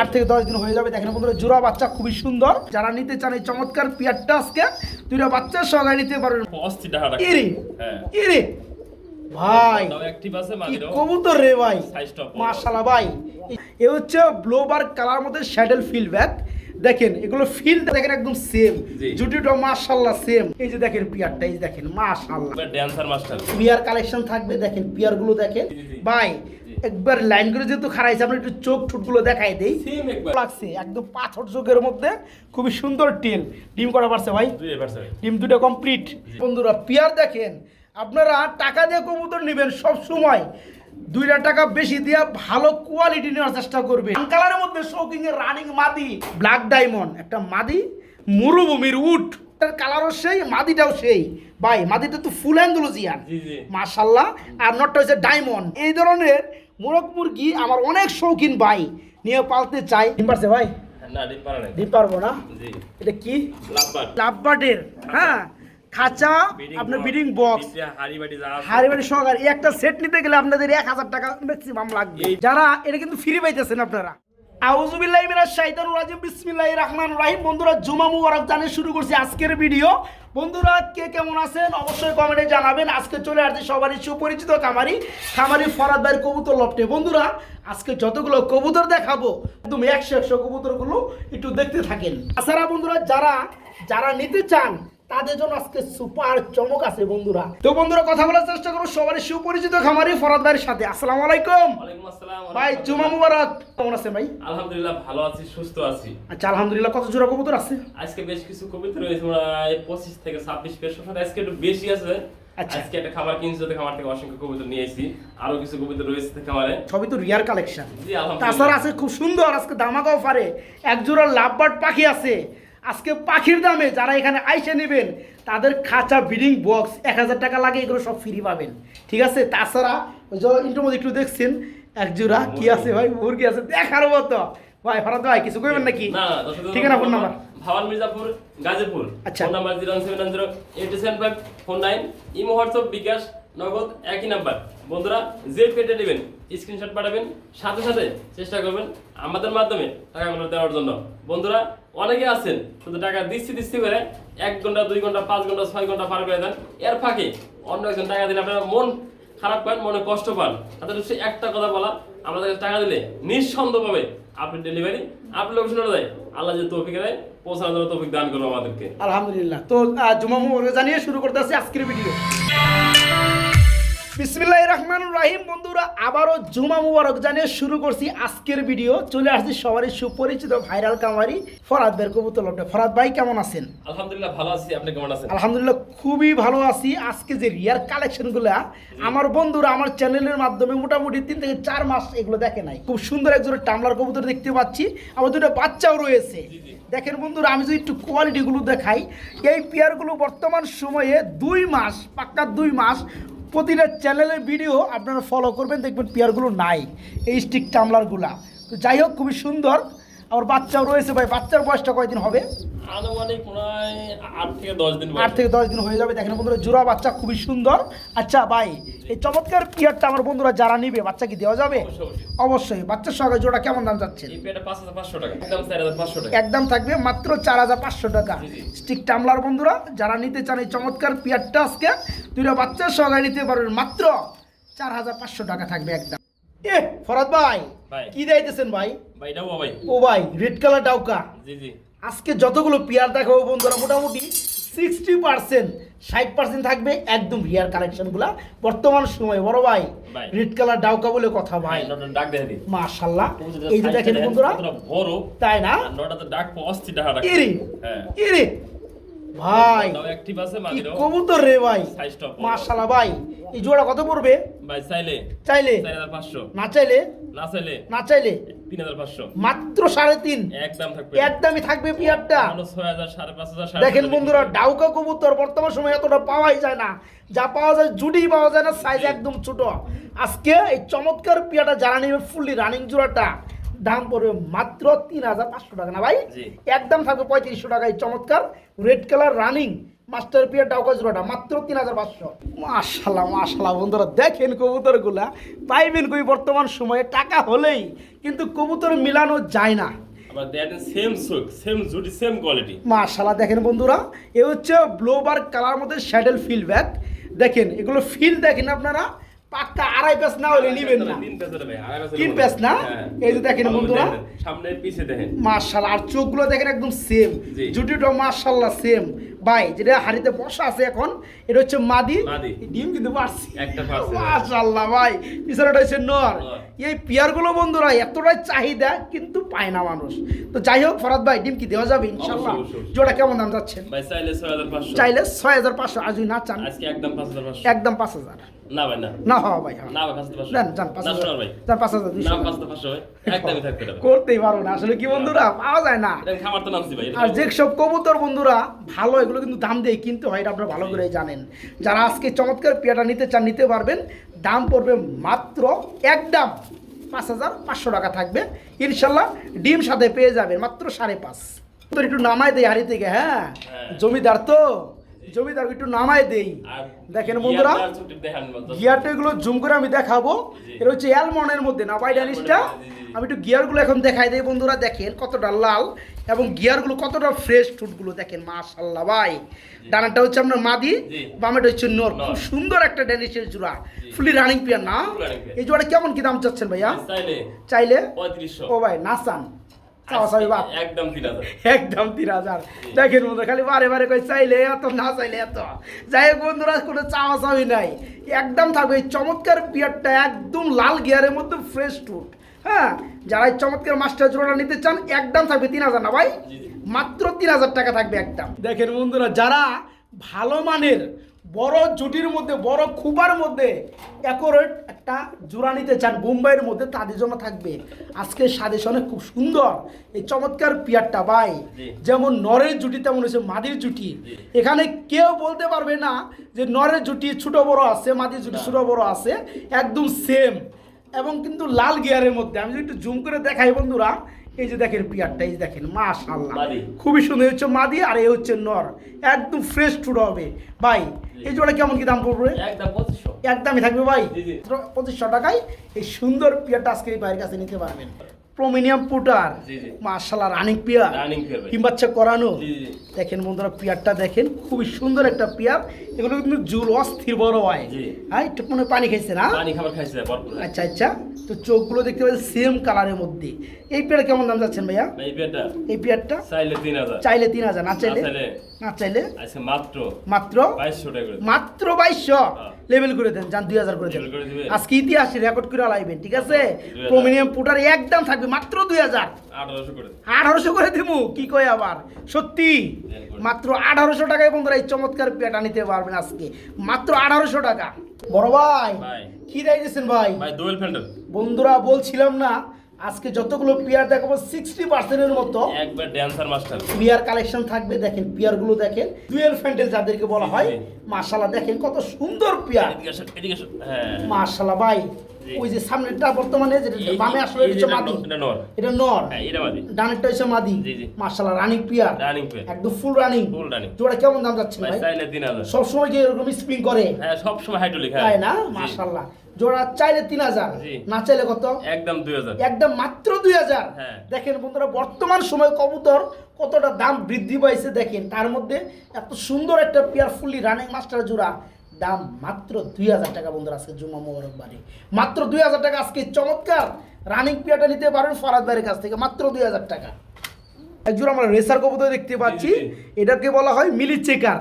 আট থেকে দশ দিন হয়ে যাবে। দেখেন বন্ধুরা জোড়া বাচ্চা খুবই সুন্দর। যারা নিতে চান এই চমৎকার পিয়ারটা আজকে দুইটা বাচ্চার সহকারে নিতে পারবেন। ইরে হ্যাঁ। ইরে ভাই কি কবুতর রে ভাই। মাশাআল্লাহ এ হচ্ছে ব্লোবার কালার মধ্যে শ্যাডেল ফিল ব্যাক দেখেন এগুলো ফিল দেখেন একদম সেম জুটিটা মাশাআল্লাহ সেম এই যে দেখেন পিয়ারটা এই দেখেন মাশাআল্লাহ। ড্যান্সার মাস্টার পিয়ার কালেকশন থাকবে দেখেন পিয়ারগুলো দেখেন। ভাই একবার লাইন করে যেহেতু খারাইছে আমরা একটু চোখ ঠুটগুলো দেখাই দেই। লাগছে একদম পাথর চোখের মধ্যে। খুবই সুন্দর টেল ডিম করা পারছে ভাই? ডিম দুটো কমপ্লিট বন্ধুরা পিয়ার দেখেন আপনারা টাকা দিয়ে কবুতর নেবেন সব সময়। দুইটা টাকা বেশি দিয়ে ভালো কোয়ালিটি নেওয়ার চেষ্টা করবে কালারের মধ্যে শৌকিং এর রানিং মাদি ব্ল্যাক ডায়মন্ড একটা মাদি মরুভূমির উট। এটার কালারও সেই মাদিটাও সেই। ভাই মাদিটা তো ফুল অ্যান্ডোলজিয়ান মাশাল্লাহ আর নটটা হচ্ছে ডায়মন্ড এই ধরনের মোরগ মুরগি আমার অনেক শৌখিন ভাই। নিয়ে পালতে চাই। ডিম পারছে ভাই? না ডিম পারব না? জি। এটা কি? লাভবার্ডের হ্যাঁ? খাঁচা আপনার বিডিং বক্স হাড়ি বাটি যা আছে। হাড়ি বাড়ি সহকারে। এই একটা সেট নিতে গেলে আপনাদের এক হাজার টাকা ম্যাক্সিমাম লাগবে। যারা এটা কিন্তু ফ্রি পাইতেছেন আপনারা। বিসমিল্লাহির রহমানির রহিম। বন্ধুরা, জুমা মুবারক জানিয়ে শুরু করছি আজকের ভিডিও। বন্ধুরা, কে কেমন আছেন? অবশ্যই কমেন্টে জানাবেন। আজকে চলে আসছে সবারই সুপরিচিত খামারি খামারি ফরাদ ভাইয়ের কবুতর লফটে বন্ধুরা, আজকে যতগুলো কবুতর দেখাবো, একদম একশো একশো কবুতরগুলো একটু দেখতে থাকেন। তাছাড়া বন্ধুরা, যারা যারা নিতে চান তাদের জন্য আজকে সুপার চমক আছে বন্ধুরা। তো বন্ধুরা কথা বলার চেষ্টা করো। সবারই সুপরিচিত খামারি ফরাদ ভাইয়ের সাথে। আসসালামু আলাইকুম। ওয়ালাইকুম আসসালাম। ভাই জুমা মুবারক। কেমন আছে ভাই? আলহামদুলিল্লাহ ভালো আছি সুস্থ আছি। আচ্ছা আলহামদুলিল্লাহ কত জোড়া কবুতর আছে? আজকে বেশ কিছু কবিতা রয়েছে প্রায় পঁচিশ থেকে ছাব্বিশ পেশ সাথে আজকে একটু বেশি আছে। আচ্ছা। আজকে একটা খাবার কিনছি তো খাবার থেকে অসংখ্য কবিতা নিয়ে এসেছি আরও কিছু কবিতা রয়েছে খাবারে সবই তো রিয়ার কালেকশন। তাছাড়া আছে খুব সুন্দর আজকে দামাকা অফারে এক জোড়া লাভবার্ড পাখি আছে। আজকে পাখির দামে যারা এখানে আইসে নেবেন তাদের খাঁচা বিডিং বক্স এক হাজার টাকা লাগে এগুলো সব ফ্রি পাবেন। ঠিক আছে? তাছাড়া ওই যে ইন্টার মধ্যে একটু দেখছেন এক জোড়া কি আছে ভাই? মুরগি আছে দেখার মতো। ভাই ফরাদ ভাই কিছু করবেন নাকি? ঠিকানা ফোন নাম্বার ভাওয়াল মির্জাপুর গাজীপুর। আচ্ছা। Phone number zero seven zero eight seven five four nine imo WhatsApp bKash Nagad একই নাম্বার বন্ধুরা যে কেটে নেবেন। স্ক্রিনশট পাঠাবেন, সাথে সাথে চেষ্টা করবেন আমাদের মাধ্যমে টাকাগুলো দেওয়ার জন্য। বন্ধুরা, অনেকে আছেন, শুধু টাকা দিচ্ছি দিচ্ছি করে এক ঘণ্টা, দুই ঘণ্টা, পাঁচ ঘণ্টা, ছয় ঘণ্টা পার করে দেন। এর ফাঁকে অন্য একজন টাকা দিলে আপনারা মন খারাপ পান, মনে কষ্ট পান। তাদের হচ্ছে একটা কথা বলা আমাদের কাছে টাকা দিলে নিঃসন্দেহভাবে আপনি ডেলিভারি আপনি লোকেশন দেয় আল্লাহ যে তৌফিক দেয়, পৌঁছানোর জন্য তৌফিক দান করব আমাদেরকে। আলহামদুলিল্লাহ। তো জুমা জানিয়ে শুরু করতে আজকের ভিডিও বিসমিল্লাহ রহমান রাহিম। বন্ধুরা আবারও জুমা মুবারক জানিয়ে শুরু করছি আজকের ভিডিও। চলে আসছি সবারই সুপরিচিত ভাইরাল কামারি ফরাদ বের কবুতর লটে ফরাদ ভাই কেমন আছেন? আলহামদুলিল্লাহ ভালো আছি। আপনি কেমন আছেন? আলহামদুলিল্লাহ খুবই ভালো আছি। আজকে যে রিয়ার কালেকশনগুলো আমার বন্ধুরা আমার চ্যানেলের মাধ্যমে মোটামুটি তিন থেকে চার মাস এগুলো দেখে নাই। খুব সুন্দর একজন টামলার কবুতর দেখতে পাচ্ছি। আমার দুটো বাচ্চাও রয়েছে। দেখেন বন্ধুরা আমি যদি একটু কোয়ালিটিগুলো দেখাই এই পেয়ারগুলো বর্তমান সময়ে দুই মাস পাক্কা দুই মাস প্রতিটা চ্যানেলের ভিডিও আপনারা ফলো করবেন, দেখবেন পেয়ারগুলো নাই, এই স্টিক টামলারগুলা তো যাই হোক, খুবই সুন্দর। আমার বাচ্চাও রয়েছে ভাই বাচ্চার বয়সটা কয়দিন হবে? আনুমানিক প্রায় আট থেকে দশ দিন আট থেকে দশ দিন হয়ে যাবে। দেখেন বন্ধুরা জোড়া বাচ্চা খুবই সুন্দর। আচ্ছা ভাই এই চমৎকার পিয়ারটা আমার বন্ধুরা যারা নিবে বাচ্চা কি দেওয়া যাবে? অবশ্যই, বাচ্চার সঙ্গে জোড়া কেমন দাম যাচ্ছে একদম থাকবে মাত্র চার হাজার পাঁচশো টাকা। স্টিক টামলার বন্ধুরা যারা নিতে চান এই চমৎকার পিয়ারটা আজকে দুইটা বাচ্চার সঙ্গে নিতে পারবেন। মাত্র চার হাজার পাঁচশো টাকা থাকবে একদম। এ ফরাদ ভাই। কি দিতেছেন ভাই? ভাই এটাও ভাই ও ভাই রেড কালার ডাউকা। জি জি। আজকে যতগুলো পেয়ার দেখাবো বন্ধুরা মোটামুটি সিক্সটি পার্সেন্ট ষাট পার্সেন্ট থাকবে একদম রিয়ার কালেকশনগুলা বর্তমান সময় বড় ভাই। রেড কালার ডাউকা বলে কথা ভাই। মাশাল্লাহ। এই যে দেখেন বন্ধুরা বড় তাই না? নটাতে ডাক অস্থির টাকা ইরে হ্যাঁ। ইরে। ভাই কি কবুতর রে ভাই। মাশাল্লাহ ভাই এই জোড়া কত পড়বে? ভাই চাইলে। চাইলে। না চাইলে? না চাইলে? না চাইলে? তিন হাজার পাঁচশো। মাত্র সাড়ে তিন? একদম থাকবে। একদমই থাকবে পিয়ারটা। ছয় হাজার সাড়ে পাঁচ হাজার দেখেন বন্ধুরা ডাউকা কবুতর বর্তমান সময় এতটা পাওয়াই যায় না। যা পাওয়া যায় জুটি পাওয়া যায় না সাইজ একদম ছোট। আজকে এই চমৎকার পিয়াটা যারা নেবে ফুললি রানিং জোড়াটা দাম পড়বে মাত্র তিন হাজার পাঁচশো টাকা। না ভাই? একদম থাকবে পঁয়ত্রিশশো টাকা এই চমৎকার রেড কালার রানিং মাস্টার পিয়ার ডাউকা জোড়াটা মাত্র তিন হাজার পাঁচশো মাশাল্লাহ মাশাল্লাহ বন্ধুরা দেখেন কবুতরগুলা পাইবেন কই বর্তমান সময়ে টাকা হলেই কিন্তু কবুতর মিলানো যায় না দেখেন সেম জুটি মাশাল্লাহ দেখেন বন্ধুরা এ হচ্ছে ব্লোবার কালার মধ্যে শ্যাডেল ফিল ব্যাগ দেখেন এগুলো ফিল দেখেন আপনারা পাক্কা আড়াই পেস না হলে নিবেন না তিন। পেস না? হ্যাঁ। এই যে দেখেন বন্ধুরা। সামনে পিছে দেখেন মার্শাল আর চোখগুলো দেখেন একদম সেম। জুটিটা মার্শাল্লাহ সেম ভাই যেটা হাড়িতে বসা আছে এখন এটা হচ্ছে মাদি। ডিম কিন্তু পারছি। মার্শাল্লাহ ভাই পিছনেটা হচ্ছে নর। এই পিয়ারগুলো বন্ধুরা এতটাই চাহিদা কিন্তু পায় না মানুষ। তো যাই হোক ফরাদ ভাই ডিম কি দেওয়া যাবে ইনশাল্লাহ। জোড়া কেমন দাম যাচ্ছেন? চাইলে ছয় হাজার পাঁচশো আজ না চান। একদম পাঁচ হাজার না ভাই না। না হওয়া ভাই হ্যাঁ। না ভাই পাঁচ হাজার না পাঁচ হাজার করতেই পারব না। আসলে কি বন্ধুরা পাওয়া যায় না। এটা তো নামছি ভাই। আর যে সব কবুতর বন্ধুরা ভালো এগুলো কিন্তু দাম দিয়ে কিনতে হয় এটা আপনারা ভালো করে জানেন। যারা আজকে চমৎকার পেয়াটা নিতে চান নিতে পারবেন। দাম পড়বে মাত্র একদম পাঁচ হাজার পাঁচশো টাকা থাকবে। ইনশাল্লাহ ডিম সাথে পেয়ে যাবেন মাত্র সাড়ে পাঁচ। তো একটু নামায় দেয় হাড়ি থেকে হ্যাঁ? হ্যাঁ। জমিদার তো। জমিদার একটু নামায় দেই। দেখেন বন্ধুরা গিয়ারটা এগুলো জুম করে আমি দেখাবো। এটা হচ্ছে অ্যালমনের মধ্যে না বাই ডানিসটা জি, জি, জি। আমি একটু গিয়ারগুলো এখন দেখাই দেই বন্ধুরা দেখেন কতটা লাল এবং গিয়ারগুলো কতটা ফ্রেশ টুটগুলো দেখেন মাশাল্লাহ ভাই। ডানাটা হচ্ছে আপনার মাদি। বামেটা হচ্ছে নোর। খুব সুন্দর একটা ড্যানিশের জোড়া। ফুলি রানিং পিয়ার না। এই জোড়া কেমন কি দাম চাচ্ছেন ভাইয়া? চাইলে ও ভাই না একদম একদম তিন হাজার। দেখেন বন্ধু খালি বারে বারে কই চাইলে এত না চাইলে এত। যাই হোক বন্ধুরা কোনো চাওয়া নাই। একদম থাকবে এই চমৎকার একদম লাল গিয়ারের মধ্যে ফ্রেশ টুট হ্যাঁ? যারা এই চমৎকার মাস্টার জোড়াটা নিতে চান একদম থাকবে তিন হাজার না ভাই। মাত্র তিন হাজার টাকা থাকবে একদম দেখেন বন্ধুরা যারা ভালো মানের বড় জুটির মধ্যে বড় খুবার মধ্যে অ্যাকোরেট একটা জোড়া নিতে চান বোম্বাইয়ের মধ্যে তাদের জন্য থাকবে। আজকে সাজেশনে খুব সুন্দর এই চমৎকার পিয়ারটা ভাই। যেমন নরের জুটি তেমন হচ্ছে মাদির জুটি। এখানে কেউ বলতে পারবে না যে নরের জুটি ছোট বড় আছে মাদির জুটি ছোট বড় আছে একদম সেম এবং কিন্তু লাল গিয়ারের মধ্যে আমি যদি একটু জুম করে দেখাই বন্ধুরা এই যে দেখেন পিয়ারটা এই যে দেখেন মাশাল্লাহ। খুবই সুন্দর হচ্ছে মাদি আর এই হচ্ছে নর। একদম ফ্রেশ টুড হবে। ভাই এই জোড়া কেমন কি দাম পড়বে? একদমই থাকবে ভাই। পঁচিশশো টাকায় এই সুন্দর পিয়ারটা আজকে এই ভাইয়ের কাছে নিতে পারবেন। প্রোমিনিয়াম পুটার। মার্শাল্লাহ রানিং পিয়ার pair করানো। দেখেন বন্ধুরা পিয়ারটা দেখেন খুবই সুন্দর একটা পিয়ার। এগুলো কিন্তু জুল অস্থির বড় হয়। হ্যাঁ একটু মনে পানি খাইছে না? পানি খাবার খাইছে আচ্ছা আচ্ছা। তো চোখগুলো দেখতে পাচ্ছেন সেম কালারের মধ্যে। এই পেয়ার কেমন দাম যাচ্ছেন ভাইয়া? এই পেয়ারটা? এই পেয়ারটা? চাইলে তিন হাজার। চাইলে তিন হাজার না চাইলে? না চাইলে? মাত্র মাত্র? বাইশশো টাকা মাত্র বাইশশো? হ্যাঁ। লেভেল করে দেন যান দুই হাজার করে দেন? আজকে ইতিহাস রেকর্ড করে লাইবেন ঠিক আছে? প্রমিনিয়াম পুটার একদম থাকবে মাত্র দুই হাজার। আঠারোশো করে। দিবো দিমু কি কয় আবার? সত্যি? মাত্র আঠারোশো টাকায় বন্ধুরা এই চমৎকার পেটা নিতে পারবেন আজকে। মাত্র আঠারোশো টাকা। বড় ভাই। কি দেখেছেন ভাই। বন্ধুরা বলছিলাম না আজকে যতগুলো পেয়ার দেখাবো সিক্সটি পার্সেন্টের মতো একবার ড্যান্সার মাস্টার পিয়ার কালেকশন থাকবে দেখেন পিয়ারগুলো দেখেন ডুয়েল ফ্যান্টেল যাদেরকে বলা হয় মাশাল্লাহ দেখেন কত সুন্দর পিয়ার। হ্যাঁ মাশাল্লাহ ভাই ওই যে সামনেরটা বর্তমানে যেটা বামে আসলে হচ্ছে মাদি এটা নর। এটা হ্যাঁ, এটা মাদি। ডানেরটা হচ্ছে মাদি জি, জি। মাশাল্লাহ রানিং পিয়ার Running pair। একদম ফুল রানিং Full running। জোড়া কেমন দাম যাচ্ছে ভাই চাইলে তিন হাজার। সবসময় কি এরকম স্প্রিং করে হ্যাঁ, সবসময় হাইড্রোলিক, হ্যাঁ। তাই না জি। জোড়া চাইলে তিন হাজার না চাইলে কত? একদম দুই হাজার। একদম মাত্র দুই হাজার। হ্যাঁ। দেখেন বন্ধুরা বর্তমান সময় কবুতর কতটা দাম বৃদ্ধি পাইছে দেখেন তার মধ্যে এত সুন্দর একটা পেয়ার ফুললি রানিং মাস্টার জোড়া দাম মাত্র দুই হাজার টাকা বন্ধুরা আজকে জুম্মা মোবারক বাড়ি মাত্র দুই হাজার টাকা আজকে চমৎকার রানিং পেয়ারটা নিতে পারেন ফরাদ ভাইয়ের কাছ থেকে মাত্র দুই হাজার টাকা। একজন আমরা রেসার কবুতর দেখতে পাচ্ছি এটাকে বলা হয় মিলি চেকার।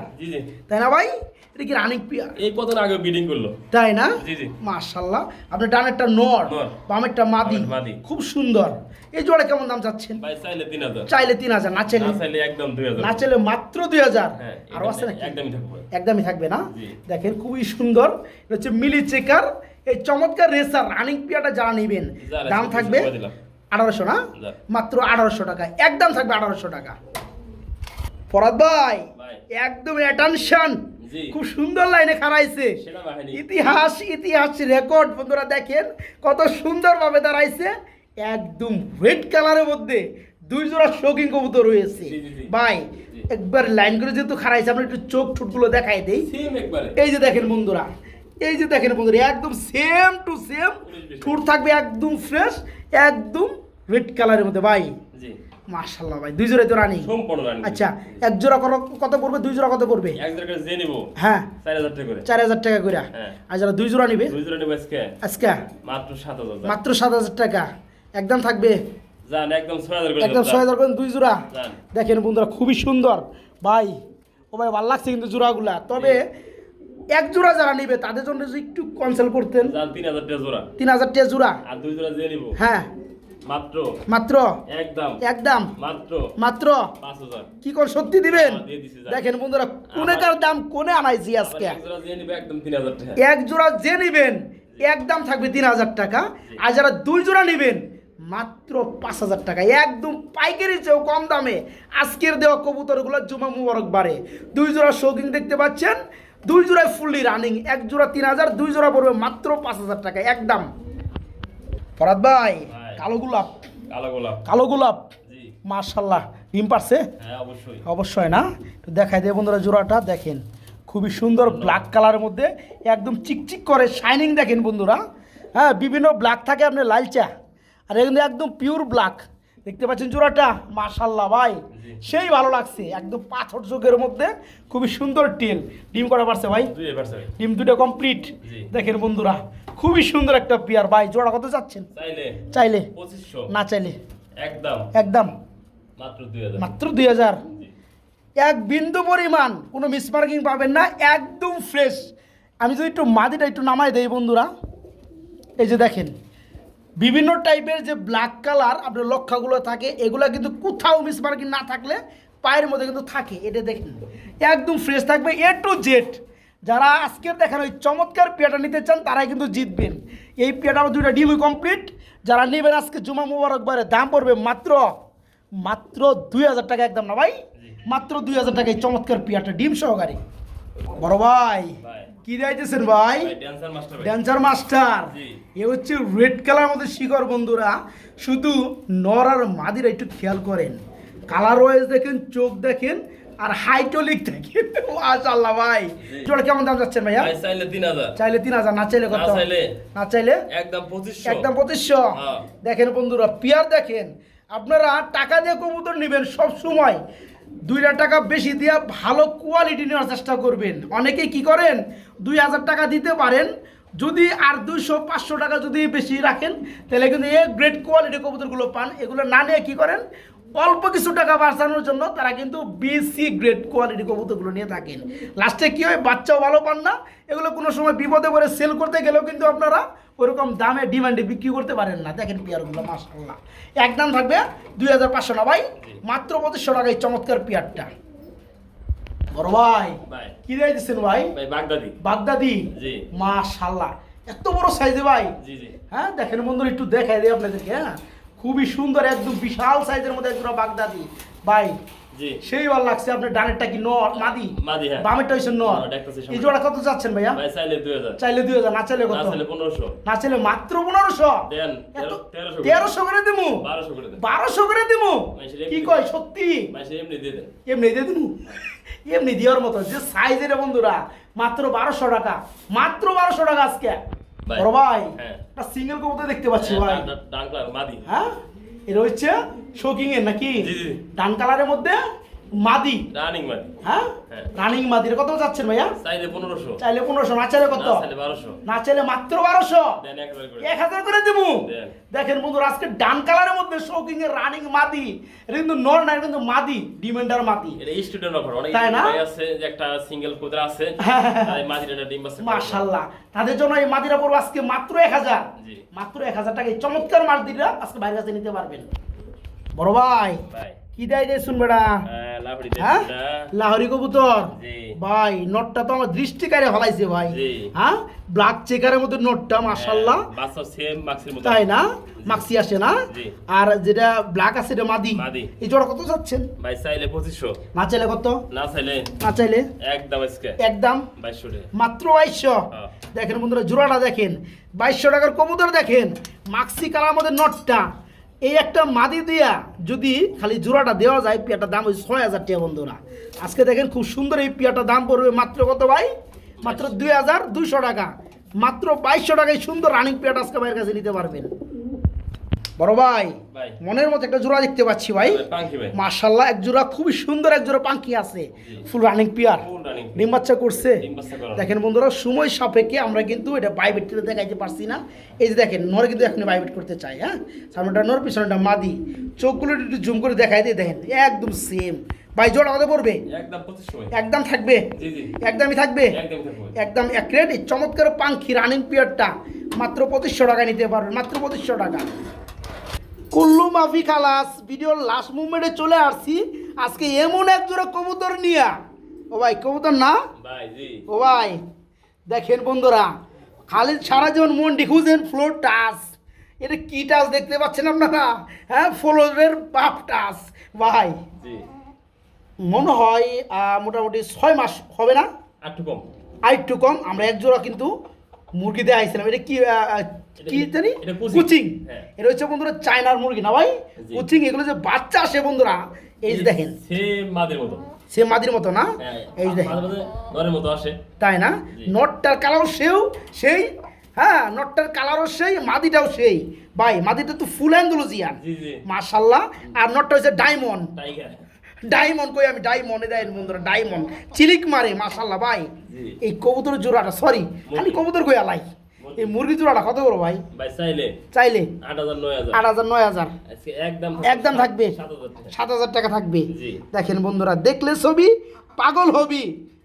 তাই না ভাই? এটা কি রানিং পেয়ার এই কতদিন আগে বিডিং করল? তাই না? জি, জি। মাশাল্লাহ আপনার ডানেরটা নর। বামেরটা মাদি। খুব সুন্দর। এই জোড়া কেমন দাম চাচ্ছেন? ভাই চাইলে তিন হাজার। চাইলে তিন হাজার না চাইলে না চাইলে একদম দুই হাজার। না চাইলে মাত্র দুই হাজার। হ্যাঁ, আরও আছে নাকি? একদমই থাকবে। একদমই থাকবে না? দেখেন খুবই সুন্দর। এটা হচ্ছে মিলি চেকার। এই চমৎকার রেসার রানিং পিয়াটা যারা নেবেন দাম থাকবে আঠারোশো না? মাত্র আঠারোশো টাকা। একদম থাকবে আঠারোশো টাকা। ফরাদ ভাই। একদম অ্যাটেনশন। খুব সুন্দর লাইনে খাড়াইছে। ইতিহাস ইতিহাস রেকর্ড বন্ধুরা দেখেন কত সুন্দরভাবে দাঁড়াইছে। একদম রেড কালারের মধ্যে দুই জোড়া শৌখিন কবুতর রয়েছে। ভাই একবার লাইন করে যেহেতু খারাইছে আমরা একটু চোখ ঠুটগুলো দেখাই দেই। এই যে দেখেন বন্ধুরা এই যে দেখেন বন্ধুরা একদম সেম টু সেম ঠুট থাকবে একদম ফ্রেশ একদম রেড কালারের মধ্যে। ভাই জি মাশাল্লাহ ভাই দুই জোড়াই তো রানি। সম্পূর্ণ রানি। আচ্ছা এক জোড়া কত কত পড়বে দুই জোড়া কত পড়বে এক জায়গায় যে নিবো। হ্যাঁ। চার হাজার টাকা করে। চার হাজার টাকা করে। হ্যাঁ। আর যারা দুই জোড়া নিবে? দুই জোড়া নেব আজকে। আজকে? মাত্র সাত হাজার টাকা। মাত্র সাত হাজার টাকা। একদম থাকবে? যান একদম ছয় হাজার করে একদম যান। ছয় হাজার করে দুই জোড়া? দেখেন বন্ধুরা খুবই সুন্দর। ভাই ও ভাই ভালো লাগছে কিন্তু জোড়াগুলা। তবে এক জোড়া যারা নিবে তাদের জন্য একটু কনসাল্ট করতেন। তিন হাজার টাকা জোড়া। তিন হাজার টাকা জোড়া। আর দুই জোড়া যে নিবো। হ্যাঁ। মাত্র। মাত্র? একদম। একদম। মাত্র। মাত্র? কি কোন সত্যি দিবেন? হ্যাঁ। দেখেন বন্ধুরা কোনেকার দাম কোনে আনাইছি আবার আজকে? এক জোড়া যে নিবে একদম তিন হাজার টাকা। এক জোড়া যে নিবেন একদম থাকবে তিন হাজার টাকা। আর যারা দুই জোড়া নিবেন মাত্র পাঁচ হাজার টাকা। একদম পাইকারি চেয়েও কম দামে। আজকের দেওয়া কবুতরগুলো জুমা মুবারক বারে দুই জোড়া শৌকিং দেখতে পাচ্ছেন। দুই জোড়ায় ফুললি রানিং। এক জোড়া তিন হাজার দুই জোড়া পড়বে মাত্র পাঁচ হাজার টাকা। একদম। ফরাদ ভাই ভাই। কালো গোলাপ। কালো গোলাপ। কালো গোলাপ? মার্শাল্লাহ ডিম পারছে? হ্যাঁ অবশ্যই। অবশ্যই না? একটু দেখাই দেয় বন্ধুরা জোড়াটা দেখেন। খুবই সুন্দর ব্ল্যাক কালারের মধ্যে একদম চিকচিক করে শাইনিং দেখেন বন্ধুরা। হ্যাঁ বিভিন্ন ব্ল্যাক থাকে আপনার লালচা। আর এখানে একদম পিওর ব্ল্যাক দেখতে পাচ্ছেন জোড়াটা মাশাল্লাহ ভাই। সেই ভালো লাগছে। একদম পাথর যুগের মধ্যে খুবই সুন্দর টেল। ডিম করা পারছে ভাই? ডিম দুটো কমপ্লিট দেখেন বন্ধুরা খুবই সুন্দর একটা পেয়ার ভাই। জোড়া কত চাচ্ছেন? চাইলে। না চাইলে। একদম। একদম। মাত্র দুই হাজার। এক বিন্দু পরিমাণ কোনো মিসমার্কিং পাবেন না। একদম ফ্রেশ আমি যদি একটু মাদিটা একটু নামাই দেই বন্ধুরা। এই যে দেখেন। বিভিন্ন টাইপের যে ব্ল্যাক কালার আপনার লক্ষাগুলো থাকে এগুলো কিন্তু কোথাও মিসমার্কিং না থাকলে পায়ের মধ্যে কিন্তু থাকে এটা দেখেন। একদম ফ্রেশ থাকবে এ টু জেড যারা আজকের দেখেন ওই চমৎকার পেয়াটা নিতে চান তারাই কিন্তু জিতবেন। এই পেয়াটা আমার দুইটা ডিমই কমপ্লিট যারা নেবেন আজকে জুমা মুবারকবারে দাম পড়বে মাত্র মাত্র দুই হাজার টাকা একদম না ভাই? মাত্র দুই হাজার টাকা এই চমৎকার পেয়ারটা ডিম সহকারে। বড় ভাই। কি দিয়েছেন ভাই? Dancer master. এ হচ্ছে রেড কালার মধ্যে শিকড় বন্ধুরা। শুধু নর আর মাদিরা একটু খেয়াল করেন। কালার ওয়াইজ দেখেন চোখ দেখেন আর হাইটোলিক দেখেন। মাশাআল্লাহ ভাই। জোড়া কেমন দাম যাচ্ছেন ভাইয়া? চাইলে তিন হাজার। চাইলে তিন হাজার না চাইলে কত? না চাইলে? একদম পঁচিশশো। একদম পঁচিশশো। হ্যাঁ। দেখেন বন্ধুরা পিয়ার দেখেন। আপনারা টাকা দিয়ে কবুতর নেবেন সব সময়। দুইটা টাকা বেশি দিয়ে ভালো কোয়ালিটি নেওয়ার চেষ্টা করবেন। অনেকে কি করেন? দুই হাজার টাকা দিতে পারেন। যদি আর দুইশো, পাঁচশো টাকা যদি বেশি রাখেন, তাহলে কিন্তু এ গ্রেট কোয়ালিটি কবুতরগুলো পান। এগুলো না নিয়ে কী করেন? অল্প কিছু টাকা বাঁচানোর জন্য তারা কিন্তু বিসি গ্রেড কোয়ালিটি কবুতরগুলো নিয়ে থাকেন। লাস্টে কী হয়? বাচ্চাও ভালো পান না। এগুলো কোনো সময় বিপদে পড়ে সেল করতে গেলেও কিন্তু আপনারা ওরকম দামে ডিমান্ডে বিক্রি করতে পারেন না। দেখেন পেয়ারগুলো মাসাল্লাহ একদম থাকবে দুই হাজার পাঁচশো না ভাই? মাত্র পঁচিশশো টাকা এই চমৎকার পেয়ারটা। বড় ভাই কি ভাই? বাগদাদি। বাগদাদি? মাশাল্লাহ এত বড় সাইজে ভাই? হ্যাঁ দেখেন বন্ধুরা একটু দেখাই দিই আপনাদেরকে হ্যাঁ। খুবই সুন্দর একদম বিশাল সাইজের মধ্যে একদম বাগদাদি। ভাই সেই লাগছে আপনার ডানেরটা কি নর? মাদি? মাদি হ্যাঁ। বামেরটা নর। সামনে। এই জোড়া কত চাচ্ছেন ভাইয়া? ভাই চাইলে দুই হাজার। চাইলে দুই হাজার না চাইলে না চাইলে পনেরোশো। না চাইলে মাত্র পনেরোশো? দেন এত তেরোশো তেরোশো করে দিমু? বারোশো করে দেন। বারোশো করে দিমু? কি কয় সত্যি? ভাই এমনি দিয়ে দেন। এমনি দিয়ে দিমু? এমনি দেওয়ার মতো। যে সাইজের বন্ধুরা মাত্র বারোশো টাকা। মাত্র বারোশো টাকা আজকে। ভাই। বড় ভাই হ্যাঁ। সিঙ্গেল কবুতর দেখতে পাচ্ছি ভাই। ডাঙ্কলার মাদি। হ্যাঁ? এটা হচ্ছে শোকিং এর নাকি। ডান কালারের মধ্যে মাদি? রানিং মাদি। হ্যাঁ? হ্যাঁ। রানিং মাদির কত যাচ্ছেন ভাইয়া? চাইলে চাইলে না চাইলে কত? চাইলে না চাইলে মাত্র দেন করে। দেবো? দেখেন বন্ধুরা আজকে ডান কালারের মধ্যে শৌকিং এর রানিং মাদি। এটা কিন্তু নর না কিন্তু মাদি ডিমেন্ডার মাদি। এটা স্টুডেন্ট অফার অনেক তাই না? আছে যে একটা সিঙ্গেল কোদরা আছে তাই মাদির একটা ডিম আছে। মাশাল্লাহ তাদের জন্য এই মাদিরা পড়ব আজকে মাত্র এক হাজার। জি। মাত্র এক হাজার টাকা। এই চমৎকার মাদিরা আজকে বাইরের কাছে নিতে পারবেন। বড় ভাই। ভাই। কি দেয় যে শুন বেড়া? হ্যাঁ লাভড়ি হ্যাঁ? লাহরি কবুতর? ভাই নোটটা তো আমার দৃষ্টিকারে হলাইছে ভাই। হ্যাঁ? ব্ল্যাক চেকারের মধ্যে নোটটা মাশাল্লাহ। মাক্সির মতো তাই না? মাক্সি আসে না? আর যেটা ব্ল্যাক আছে এটা মাদি। এই জোড়া কত যাচ্ছেন ভাই চাইলে পঁচিশশো। না চাইলে কত? না চাইলে না চাইলে? একদম একদম? বাইশশো মাত্র বাইশশো? হ্যাঁ। দেখেন বন্ধুরা জোড়াটা দেখেন। বাইশশো টাকার কবুতর দেখেন। মাক্সি কালার মধ্যে নটটা। এই একটা মাদি দিয়া যদি খালি জোড়াটা দেওয়া যায়, পিয়াটার দাম ওই ছয় হাজার টাকা বন্ধুরা। আজকে দেখেন খুব সুন্দর এই পিয়াটার দাম পড়বে মাত্র কত ভাই? মাত্র দুই হাজার দুইশো টাকা। মাত্র বাইশশো টাকায় সুন্দর রানিং পিয়াটা আজকে ভাইয়ের কাছে নিতে পারবেন। বড় ভাই মনের মতো একটা জোড়া দেখতে পাচ্ছি ভাই। পাঙ্কি মার্শাল্লাহ এক জোড়া খুবই সুন্দর এক জোড়া পাঙ্কি আছে। ফুল রানিং পিয়ার ডিম বাচ্চা করছে। দেখেন বন্ধুরা সময় সাপেক্ষে আমরা কিন্তু এটা বাইবেটটা দেখাইতে পারছি না। এই যে দেখেন নর কিন্তু এখন বাইবেট করতে চাই হ্যাঁ? সামনেটা নর পিছনেটা মাদি। চোখগুলো একটু জুম করে দেখাই দিয়ে দেখেন একদম সেম ভাই জোড়া কত পড়বে? একদম থাকবে? একদমই থাকবে? একদম এক রেট চমৎকার পাঙ্খি রানিং পিয়ারটা মাত্র পঁচিশশো টাকা নিতে পারবেন মাত্র পঁচিশশো টাকা। কুল্লু মাফি খালাস ভিডিওর লাস্ট মুভমেন্টে চলে আসছি। আজকে এমন এক জোড়া কবুতর নিয়া। ও ভাই কবুতর না? ভাই ও ভাই দেখেন বন্ধুরা খালি সারা জীবন মন্ডি খুঁজেন ফ্লোর টাচ এটা কি টাচ দেখতে পাচ্ছেন আপনারা? হ্যাঁ ফ্লোরের বাপ টাচ ভাই মনে হয় মোটামুটি ছয় মাস হবে না? আটটু কম। আর একটু কম আমরা এক জোড়া কিন্তু মুরগি দিয়ে আইছিলাম এটা কি কি জানি? কুচিং। হ্যাঁ। এটা হচ্ছে বন্ধুরা চায়নার মুরগি না ভাই? কুচিং এগুলো যে বাচ্চা আসে বন্ধুরা এই যে দেখেন। মাদের মতো। সে মাদির মতো না? হ্যাঁ এই যে দেখেন। মাঝে মাঝে নরের মতো আসে। তাই না? নটটার কালারও সেও সেই হ্যাঁ নটটার কালারও সেই মাদিটাও সেই। ভাই মাদিটা তো ফুল অ্যান্ডোলজিয়ান মাশাল্লাহ আর নটটা হচ্ছে ডায়মন্ড ডায়মন্ড কই আমি? ডায়মন্ডে দেয় বন্ধুরা ডায়মন্ড চিলিক মারে মাশাল্লাহ ভাই। এই কবুতর জোড়াটা সরি আমি কবুতর কই আলাই? এই মুরগি জোড়াটা কত বড় ভাই? ভাই চাইলে। চাইলে? আট হাজার নয় হাজার। আট হাজার নয় হাজার? একদম একদম থাকবে? সাত হাজার টাকা। থাকবে? দেখেন বন্ধুরা দেখলে ছবি পাগল হবি।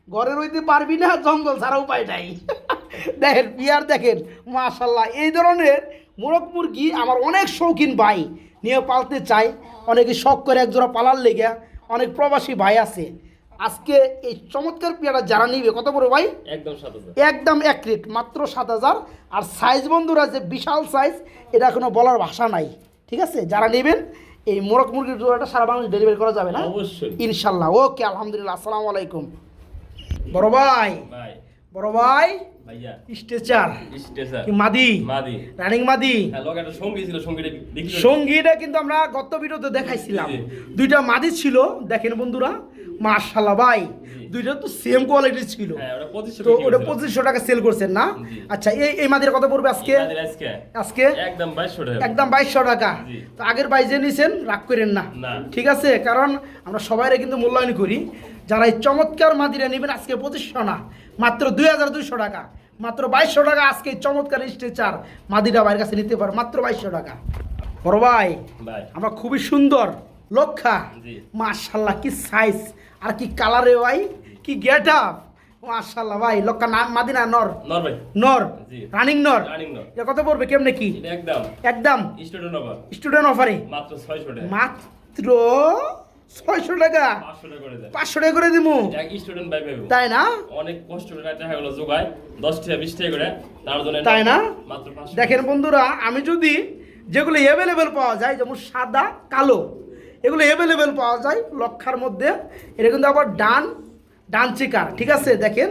ঘরে রইতে পারবি না জঙ্গল ছাড়া উপায় নাই। দেখেন বিয়ার দেখেন মাশাল্লাহ এই ধরনের মোরগ মুরগি আমার অনেক শৌখিন ভাই। নিয়ে পালতে চাই। অনেকে শখ করে একজোড়া পালার লেগে অনেক প্রবাসী ভাই আছে। আজকে এই চমৎকার পেয়ারা যারা নিবে কত বড় ভাই? একদম সাত একদম এক রেট মাত্র সাত হাজার। আর সাইজ বন্ধুরা যে বিশাল সাইজ এটা কোনো বলার ভাষা নাই। ঠিক আছে? যারা নেবেন এই মোরগ মুরগির জোড়াটা সারা বাংলাদেশ ডেলিভারি করা যাবে না? অবশ্যই। ইনশাল্লাহ। ওকে আলহামদুলিল্লাহ। আসসালামু আলাইকুম। বড় ভাই। বড় ভাই। মাদি? রানিং মাদি? হ্যাঁ সঙ্গীটা কিন্তু আমরা গত ভিডিওতে দেখাইছিলাম। দুইটা মাদি ছিল। দেখেন বন্ধুরা মার্শাল্লাহ ভাই। দুইটা তো সেম কোয়ালিটি ছিল। হ্যাঁ তো ওটা পঁচিশশো টাকা সেল করছেন না? আচ্ছা এই এই মাদির কত পড়বে আজকে? আজকে? একদম বাইশশো টাকা একদম বাইশশো টাকা। তো আগের বাইজে নিছেন রাগ করেন না। ঠিক আছে? কারণ আমরা সবাইরে কিন্তু মূল্যায়ন করি। যারা এই চমৎকার মাদিরা নেবেন আজকে পঁচিশশো না মাত্র দুই হাজার দুইশো টাকা। মাত্র বাইশশো টাকা আজকে চমৎকার স্ট্রেচার মাদিরা বাইরের কাছে নিতে পারো মাত্র বাইশশো টাকা। বড় ভাই আমরা খুবই সুন্দর লক্ষা। মার্শাল্লাহ কি সাইজ আর কি কালারে ভাই? কি গেট আপ মার্শাল্লাহ ভাই লক্ষা নাম মাদিনা নর। নর ভাই। নর? রানিং নর? রানিং নর। এটা কত পড়বে কেমনে কি? একদম। একদম? স্টুডেন্ট অফার স্টুডেন্ট অফারে মাত্র ছয়শো টাকা। মাত্র ছয়শো টাকা? পাঁচশো টাকা করে এক স্টুডেন্ট ভাই পাইবো। তাই না? অনেক কষ্ট করে টাকা যোগায় দশ টাকা বিশ টাকা করে তার জন্য তাই না? মাত্র পাঁচশো দেখেন বন্ধুরা আমি যদি যেগুলো অ্যাভেলেবেল পাওয়া যায় যেমন সাদা কালো এগুলো অ্যাভেলেবেল পাওয়া যায় লক্ষার মধ্যে। এটা কিন্তু আবার ডান ডান চিকার ঠিক আছে? দেখেন।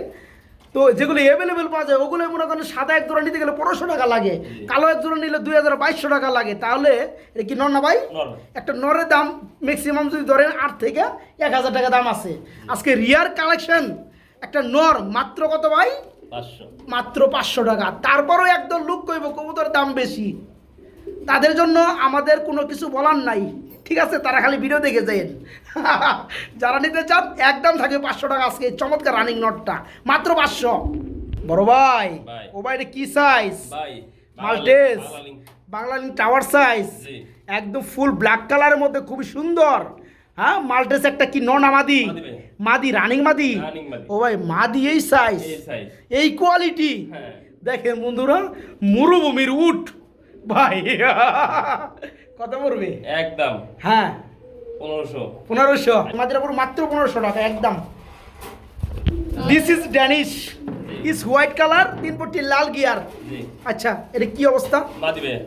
তো যেগুলো অ্যাভেলেবেল পাওয়া যায় ওগুলো মনে করেন সাদা এক জোড়া নিতে গেলে পনেরোশো টাকা লাগে। কালো এক জোড়া নিলে দুই হাজার বাইশশো টাকা লাগে। তাহলে এটা কি নর না ভাই? একটা নরের দাম ম্যাক্সিমাম যদি ধরেন আট থেকে এক হাজার টাকা দাম আছে। আজকে রিয়ার কালেকশন একটা নর মাত্র কত ভাই? মাত্র পাঁচশো টাকা। তারপরও একদম লুক করব কবুতর দাম বেশি। তাদের জন্য আমাদের কোনো কিছু বলার নাই। ঠিক আছে তারা খালি ভিডিও দেখে যান যারা নিতে চান একদম থাকে পাঁচশো টাকা আজকে চমৎকার রানিং নটটা মাত্র পাঁচশো। বড় ভাই। ও ভাই কি সাইজ মাল্টেস। বাংলালিং টাওয়ার সাইজ একদম ফুল ব্ল্যাক কালারের মধ্যে খুবই সুন্দর। হ্যাঁ মাল্টেস একটা কি নন মাদি? মাদি রানিং মাদি ও ভাই মাদি এই সাইজ এই সাইজ এই কোয়ালিটি হ্যাঁ। দেখেন বন্ধুরা মরুভূমির উট। ভাই। কত পড়বে? একদম। হ্যাঁ। পনেরোশো। পনেরোশো। আমাদের উপর মাত্র পনেরোশো টাকা একদম। This is Danish is white colour তিন পট্টি লাল গিয়ার আচ্ছা এটা কি অবস্থা?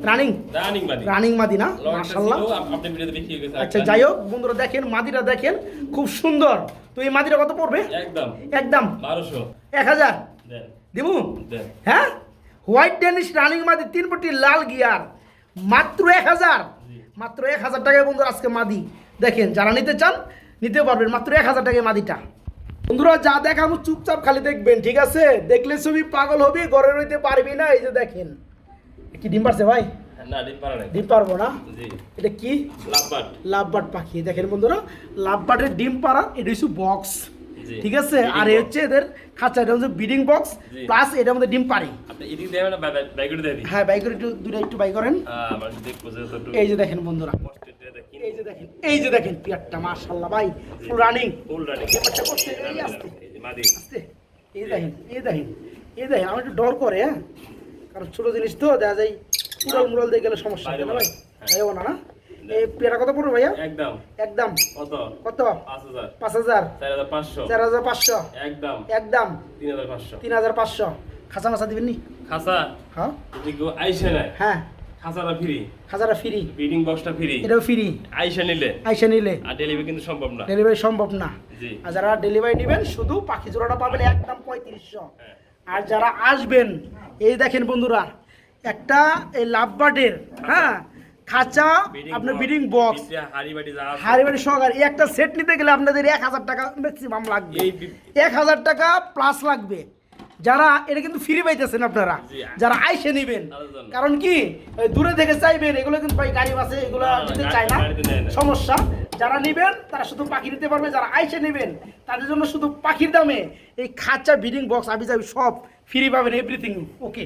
রানিং রানিং মাদি রানিং মাদি না? গেছে আচ্ছা যাই হোক বন্ধুরা দেখেন মাদিরা দেখেন খুব সুন্দর। তো এই মাদিটা কত পড়বে? একদম। একদম। বারোশো। এক হাজার। দেন। দিবু? হ্যাঁ? হোয়াইট ডেনিশ রানিং মাদি তিন পটি লাল গিয়ার মাত্র এক হাজার। জি। মাত্র এক হাজার টাকায় বন্ধুরা আজকে মাদি। দেখেন যারা নিতে চান নিতে পারবেন মাত্র এক হাজার টাকায় মাদিটা। বন্ধুরা যা দেখাবো চুপচাপ খালি দেখবেন ঠিক আছে? দেখলে ছবি পাগল হবি ঘরে রইতে পারবি না এই যে দেখেন। কি ডিম পারছে ভাই? না ডিম পারব না? এটা কি? লাভবাট লাভবার্ড পাখি। দেখেন বন্ধুরা লাভবার্ডের ডিম পাড়া এটা হচ্ছে বক্স। ঠিক আছে? আর হচ্ছে এদের খাঁচা এটা হচ্ছে ব্রিডিং বক্স প্লাস এটার মধ্যে ডিম পারি হ্যাঁ বাই করে একটু দুটো একটু বাই করেন। এই যে দেখেন বন্ধুরা। এই যে দেখেন এই যে দেখেন পিয়ারটা মাশাল্লাহ ভাই ফুল রানিং ফুল রানিং ব্যাপারটা করছে, এই আস্তে। এই যে মাদি। আস্তে এই দেখেন এই দেখেন এই দেখেন আমার একটু ডর করে হ্যাঁ? কারণ ছোট জিনিস তো দেখা যায় উড়াল মুড়াল দিয়ে গেলে সমস্যা হবে না ভাই? হ্যাঁ। না না? এই পেয়ারা কত পড়বে ভাইয়া? একদম। একদম। কত? কত? পাঁচ হাজার। পাঁচ হাজার। চার হাজার পাঁচশো। চার হাজার পাঁচশো। একদম। একদম। তিন হাজার পাঁচশো। তিন হাজার পাঁচশো। খাঁচা মাছা দিবেন নি খাসা? হ্যাঁ। যদি কেউ আইসে নেয়? হ্যাঁ। খাসাটা ফ্রি। খাঁচাটা ফ্রি। ব্রিডিং বক্সটা ফ্রি। এটাও ফ্রি। আইসা নিলে। আইসা নিলে। আর ডেলিভারি কিন্তু সম্ভব না। ডেলিভারি সম্ভব না। জি। আর যারা ডেলিভারি নেবেন শুধু পাখি জোড়াটা পাবেন একদম পঁয়ত্রিশশো। হ্যাঁ। আর যারা আসবেন এই দেখেন বন্ধুরা একটা এই লাভবার্ডের হ্যাঁ খাঁচা আপনার বক্স বাড়ি যা আছে, হাড়ি বাড়ি সহকারে এই একটা সেট নিতে গেলে আপনাদের এক হাজার টাকা ম্যাক্সিমাম লাগবে। এক হাজার টাকা প্লাস লাগবে। যারা এটা কিন্তু ফ্রি পাইতেছেন আপনারা। জি। যারা আইসে নেবেন। কারণ কি দূরে থেকে চাইবেন এগুলো কিন্তু ভাই গাড়ি বাসে এগুলো নিতে চায় না। না। সমস্যা যারা নেবেন তারা শুধু পাখি নিতে পারবে। যারা আইসে নেবেন তাদের জন্য শুধু পাখির দামে এই খাঁচা ব্রিডিং বক্স আবি যাবি সব ফ্রি পাবেন এভরিথিং ওকে